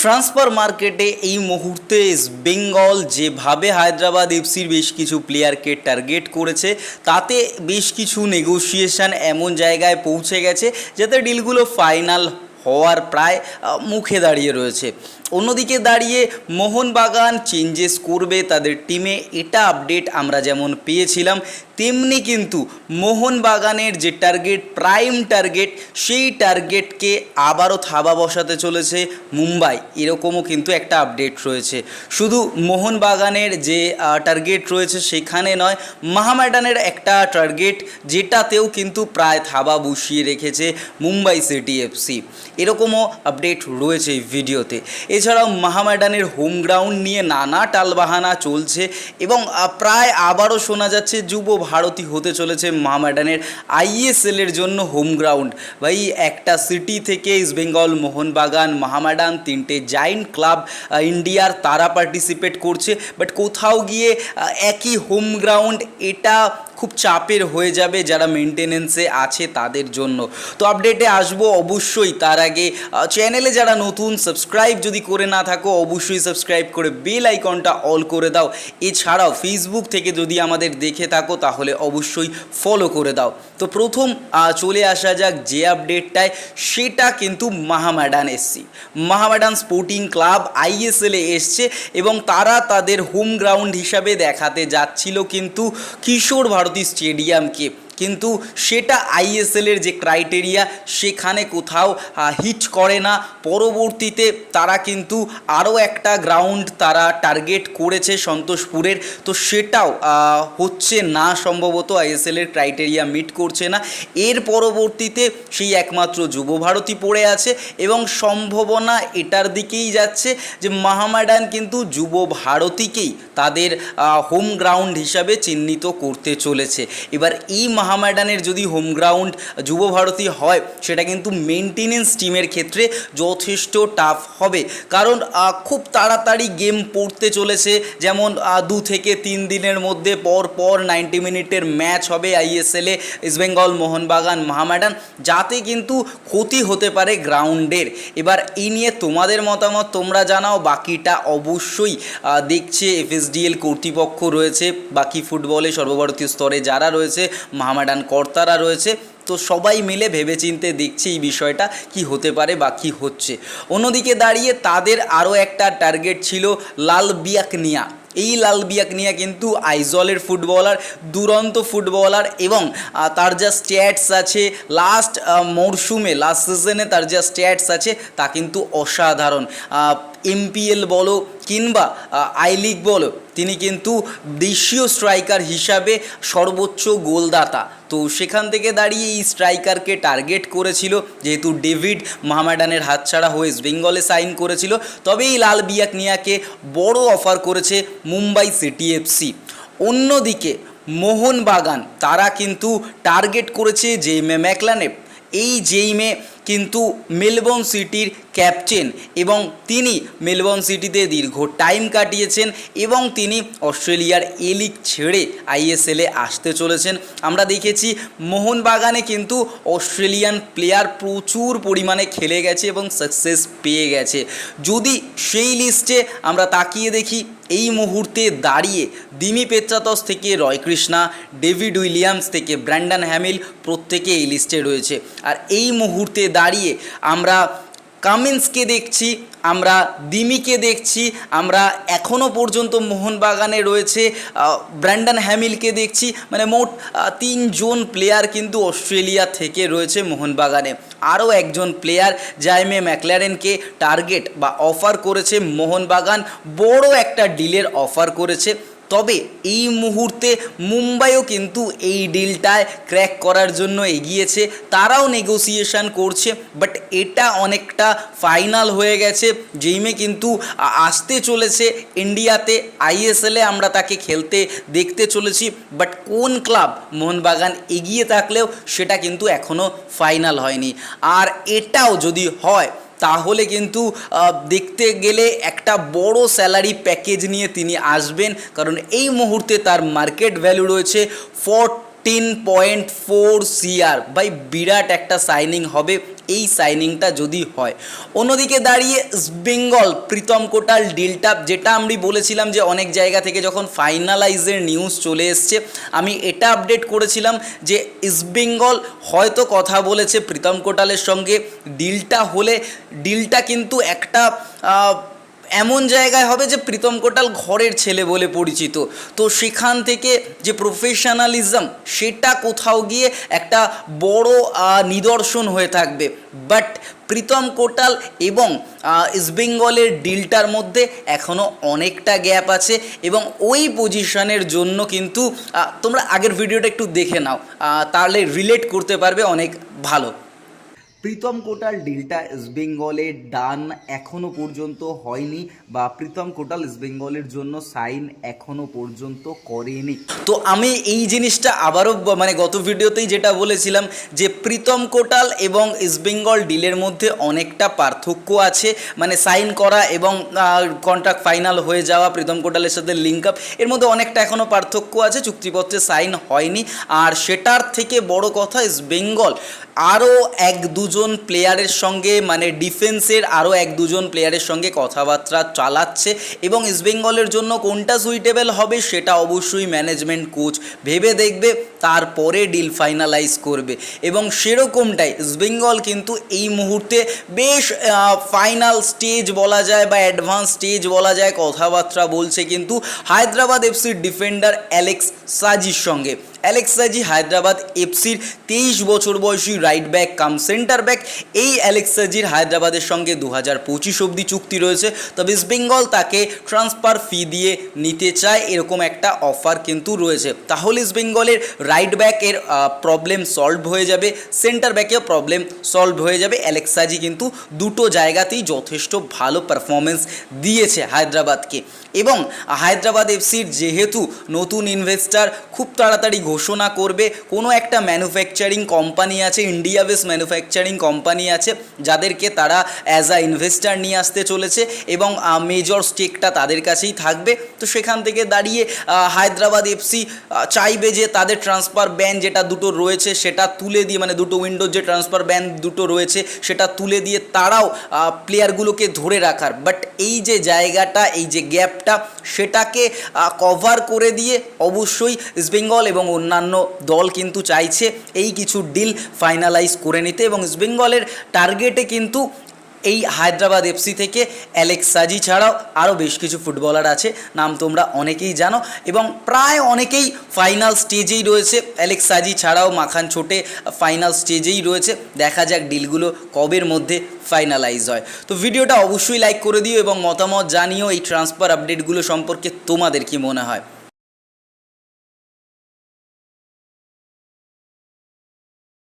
Transfer মার্কেটে এই মুহূর্তে বেঙ্গল যেভাবে হায়দ্রাবাদ এফসির বেশ কিছু প্লেয়ারকে টার্গেট করেছে, তাতে বেশ কিছু নেগোসিয়েশান এমন জায়গায় পৌঁছে গেছে, যাতে ডিলগুলো ফাইনাল হওয়ার প্রায় মুখে দাঁড়িয়ে রয়েছে। অন্যদিকে দাঁড়িয়ে মোহনবাগান চেঞ্জেস করবে তাদের টিমে, এটা আপডেট আমরা যেমন পেয়েছিলাম, তেমনি কিন্তু মোহনবাগানের যে টার্গেট, প্রাইম টার্গেট, সেই টার্গেটকে আবারও থাবা বসাতে চলেছে মুম্বাই। এরকমও কিন্তু একটা আপডেট রয়েছে। শুধু মোহনবাগানের যে টার্গেট রয়েছে সেখানে নয় মাহামেডানের একটা টার্গেট যেটাতেও কিন্তু প্রায় থাবা বসিয়ে রেখেছে মুম্বাই সিটি এফসি এরকমও আপডেট রয়েছে এই ভিডিওতে। এছাড়াও মাহামেডানের হোম গ্রাউন্ড নিয়ে নানা টালবাহানা চলছে এবং প্রায় আবারও শোনা যাচ্ছে যুব ভারতী হতে চলেছে মাহামেডানের আইএসএলের জন্য হোম গ্রাউন্ড। ভাই, একটা সিটি থেকে ইস্ট বেঙ্গল, মোহনবাগান মাহামেডান তিনটে জাইন্ট ক্লাব ইন্ডিয়ার তারা পার্টিসিপেট করছে। বাট কোথাও গিয়ে একই হোম গ্রাউন্ড, এটা খুব চাপের হয়ে যাবে যারা মেনটেনেন্সে আছে তাদের জন্য। তো আপডেটে আসব অবশ্যই, তার আগে চ্যানেলে যারা নতুন সাবস্ক্রাইব যদি করে না থাকো, অবশ্যই সাবস্ক্রাইব করে বেল আইকনটা অল করে দাও। এছাড়াও ফেসবুক থেকে যদি আমাদের দেখে থাকো, তাহলে অবশ্যই ফলো করে দাও। তো প্রথম চলে আসা যাক যে আপডেটটায় সেটা কিন্তু Mohammedan SC Mohammedan sporting club আইএসএলে এসছে এবং তারা তাদের হোম গ্রাউন্ড হিসাবে দেখাতে যাচ্ছিল কিন্তু Kishore Bharati north east stadium के কিন্তু সেটা আইএসএলের যে ক্রাইটেরিয়া সেখানে কোথাও হিট করে না। পরবর্তীতে তারা কিন্তু আরও একটা গ্রাউন্ড তারা টার্গেট করেছে সন্তোষপুরের। তো সেটাও হচ্ছে না সম্ভবত আইএসএলের ক্রাইটেরিয়া মিট করছে না। এর পরবর্তীতে সেই একমাত্র যুবভারতী পড়ে আছে এবং সম্ভাবনা এটার দিকেই যাচ্ছে যে মাহামেডান কিন্তু যুব ভারতীকেই তাদের হোম গ্রাউন্ড হিসাবে চিহ্নিত করতে চলেছে। এবার এই মাহামেডানের যদি হোম গ্রাউন্ড যুব ভারতী হয়, সেটা কিন্তু মেনটেনেন্স টিমের ক্ষেত্রে যথেষ্ট টাফ হবে। কারণ খুব তাড়াতাড়ি গেম পড়তে চলেছে, যেমন দু থেকে তিন দিনের মধ্যে পর পর নাইনটি মিনিটের ম্যাচ হবে আইএসএলে ইস্টবেঙ্গল মোহনবাগান, মহামেডান, যাতে কিন্তু ক্ষতি হতে পারে গ্রাউন্ডের। এবার এই নিয়ে তোমাদের মতামত তোমরা জানাও, বাকিটা অবশ্যই দেখছে এফএসডিএল কর্তৃপক্ষ রয়েছে, বাকি ফুটবলে সর্বভারতীয় স্তরে যারা রয়েছে, মাহামেডান কর্তারা রয়েছে। তো সবাই মিলে ভেবেচিন্তে দেখছে এই বিষয়টা, কি হতে পারে বা কী হচ্ছে। অন্যদিকে দাঁড়িয়ে তাদের আরও একটা টার্গেট ছিল লাল বিয়াকনিয়া। এই লাল বিয়াকনিয়া কিন্তু আইজলের ফুটবলার, দুরন্ত ফুটবলার এবং তার যা স্ট্যাটস আছে লাস্ট মরশুমে, লাস্ট সিজনে তার যা স্ট্যাটস আছে তা কিন্তু অসাধারণ। এমপিএল বলো কিংবা আই লিগ বলো তিনি কিন্তু দেশীয় স্ট্রাইকার হিসাবে সর্বোচ্চ গোলদাতা। তো সেখান থেকে দাঁড়িয়ে এই স্ট্রাইকারকে টার্গেট করেছিল, যেহেতু ডেভিড মাহমেডানের হাতছাড়া হয়ে বেঙ্গলে সাইন করেছিল, তবে এই লাল বিয়াকনিয়াকে বড় অফার করেছে মুম্বাই সিটি এফসি অন্যদিকে মোহনবাগান, তারা কিন্তু টার্গেট করেছে জেইমে ম্যাকলানে এই জেইমে কিন্তু মেলবোর্ন সিটির ক্যাপ্টেন এবং তিনি মেলবোর্ন সিটিতে দীর্ঘ টাইম কাটিয়েছেন এবং তিনি অস্ট্রেলিয়ার এ লিগ ছেড়ে আইএসএলে আসতে চলেছেন। আমরা দেখেছি মোহনবাগানে কিন্তু অস্ট্রেলিয়ান প্লেয়ার প্রচুর পরিমাণে খেলে গেছে এবং সাকসেস পেয়ে গেছে। যদি সেই লিস্টে আমরা তাকিয়ে দেখি এই মুহূর্তে দাঁড়িয়ে দিমি পেত্রাতস থেকে রয় কৃষ্ণা ডেভিড উইলিয়ামস থেকে ব্র্যান্ডন হ্যামিল প্রত্যেকে এই লিস্টে রয়েছে। আর এই মুহূর্তে দাঁড়িয়ে আমরা কামিন্সকে দেখছি আমরা দিমিকে দেখছি, আমরা এখনও পর্যন্ত মোহনবাগানে রয়েছে ব্র্যান্ডন হ্যামিলকে দেখছি মানে মোট তিনজন প্লেয়ার কিন্তু অস্ট্রেলিয়া থেকে রয়েছে মোহনবাগানে। আরও একজন প্লেয়ার জাইমে ম্যাকলারেনকে টার্গেট বা অফার করেছে মোহনবাগান। বড় একটা ডিলের অফার করেছে। তবে এই মুহূর্তে মুম্বাইও কিন্তু এই ডিলটায় ক্র্যাক করার জন্য এগিয়েছে। তারাও নেগোসিয়েশন করছে বাট এটা অনেকটা ফাইনাল হয়ে গেছে। যেইমে কিন্তু আসতে চলেছে ইন্ডিয়াতে আইএসএলে আমরা তাকে খেলতে দেখতে চলেছি বাট কোন ক্লাব মোহনবাগান এগিয়ে থাকলেও সেটা কিন্তু এখনও ফাইনাল হয়নি। আর এটাও যদি হয় তাহলে কিন্তু দেখতে গেলে একটা বড় স্যালারি প্যাকেজ নিয়ে তিনি আসবেন। কারণ এই মুহূর্তে তার মার্কেট ভ্যালু রয়েছে forty ten point four CR by বিরাট একটা সাইনিং হবে, এই সাইনিংটা যদি হয়। অন্যদিকে দাঁড়িয়ে বেঙ্গল প্রীতম কোটাল ডিলটা যেটা আমি বলেছিলাম যে অনেক জায়গা থেকে যখন ফাইনালাইজের নিউজ চলে এসছে, আমি এটা আপডেট করেছিলাম যে ইস্টবেঙ্গল হয়তো কথা বলেছে প্রীতম কোটালের সঙ্গে। ডিলটা হলে ডিলটা কিন্তু একটা এমন জায়গায় হবে যে প্রীতম কোটাল ঘরের ছেলে বলে পরিচিত। তো সেখান থেকে যে প্রফেশনালিজম সেটা কোথাও গিয়ে একটা বড় নিদর্শন হয়ে থাকবে। বাট প্রীতম কোটাল এবং ইস্টবেঙ্গলের ডিলটার মধ্যে এখনও অনেকটা গ্যাপ আছে এবং ওই পজিশনের জন্য কিন্তু তোমরা আগের ভিডিওটা একটু দেখে নাও। তাহলে রিলেট করতে পারবে অনেক ভালো। প্রীতম কোটাল ডিলটা ইস্টবেঙ্গলের ডান এখনও পর্যন্ত হয়নি বা প্রীতম কোটাল ইস্টবেঙ্গলের জন্য সাইন এখনও পর্যন্ত করেনি। তো আমি এই জিনিসটা আবারও মানে গত ভিডিওতেই যেটা বলেছিলাম যে প্রীতম কোটাল এবং ইস্টবেঙ্গল ডিলের মধ্যে অনেকটা পার্থক্য আছে। মানে সাইন করা এবং কন্ট্রাক্ট ফাইনাল হয়ে যাওয়া প্রীতম কোটালের সাথে লিঙ্ক আপ এর মধ্যে অনেকটা এখনও পার্থক্য আছে, চুক্তিপত্রে সাইন হয়নি। আর সেটার থেকে বড় কথা ইস্টবেঙ্গল আরও এক দুজন প্লেয়ারের সঙ্গে মানে ডিফেন্সের আরও এক দুজন প্লেয়ারের সঙ্গে কথাবার্তা চালাচ্ছে এবং ইস্টবেঙ্গলের জন্য কোনটা সুইটেবল হবে সেটা অবশ্যই ম্যানেজমেন্ট কোচ ভেবে দেখবে, তারপরে ডিল ফাইনালাইজ করবে। এবং সেরকমটাই ইস্টবেঙ্গল কিন্তু এই মুহূর্তে বেশ ফাইনাল স্টেজ বলা যায় বা অ্যাডভান্স স্টেজ বলা যায় কথাবার্তা বলছে কিন্তু হায়দ্রাবাদ এফসির ডিফেন্ডার অ্যালেক্স সাজির সঙ্গে। অ্যালেক্স সাজি হায়দ্রাবাদ এফসির তেইশ বছর বয়সী right back cum centre back. এই অ্যালেক্স সাজির হায়দ্রাবাদের সঙ্গে দু হাজার পঁচিশ অবধি চুক্তি রয়েছে। তবে ইস্ট বেঙ্গল তাকে ট্রান্সফার ফি দিয়ে নিতে চায় এরকম একটা অফার কিন্তু রয়েছে। তাহলে ইস্ট বেঙ্গলের রাইট ব্যাকের প্রবলেম সলভ হয়ে যাবে। সেন্টার ব্যাকেও প্রবলেম সলভ হয়ে যাবে। অ্যালেক্স সাজি কিন্তু দুটো জায়গাতেই যথেষ্ট ভালো পারফরমেন্স দিয়েছে হায়দ্রাবাদকে। এবং হায়দ্রাবাদ এফসির যেহেতু নতুন ইনভেস্টার খুব তাড়াতাড়ি ঘোষণা করবে। কোনো একটা ম্যানুফ্যাকচারিং কোম্পানি আছে ইন্ডিয়া বেস ম্যানুফ্যাকচারিং কোম্পানি আছে, যাদেরকে তারা অ্যাজ আ ইনভেস্টার নিয়ে আসতে চলেছে এবং মেজর স্টেকটা তাদের কাছেই থাকবে। তো সেখান থেকে দাঁড়িয়ে হায়দ্রাবাদ এফসি চাইবে যে তাদের ট্রান্সফার ব্যান যেটা দুটো রয়েছে সেটা তুলে দিয়ে মানে দুটো উইন্ডোর যে ট্রান্সফার ব্যান দুটো রয়েছে সেটা তুলে দিয়ে তারাও প্লেয়ারগুলোকে ধরে রাখার। বাট এই যে জায়গাটা, এই যে গ্যাপটা সেটাকে কভার করে দিয়ে অবশ্যই ইস্টবেঙ্গল এবং অন্যান্য দল কিন্তু চাইছে এই কিছু ডিল ফাইনালাইজ করে নিতে এবং ইস্টবেঙ্গলের টার্গেটে কিন্তু এই হায়দ্রাবাদ এফসি থেকে অ্যালেক্স সাজি ছাড়াও আরও বেশ কিছু ফুটবলার আছে। নাম তোমরা অনেকেই জানো এবং প্রায় অনেকেই ফাইনাল স্টেজেই রয়েছে। অ্যালেক্স সাজি ছাড়াও মাখান ছোটে ফাইনাল স্টেজেই রয়েছে। দেখা যাক ডিলগুলো কবের মধ্যে ফাইনালাইজ হয়। তো ভিডিওটা অবশ্যই লাইক করে দিও এবং মতামত জানিও এই ট্রান্সফার আপডেটগুলো সম্পর্কে তোমাদের কি মনে হয়।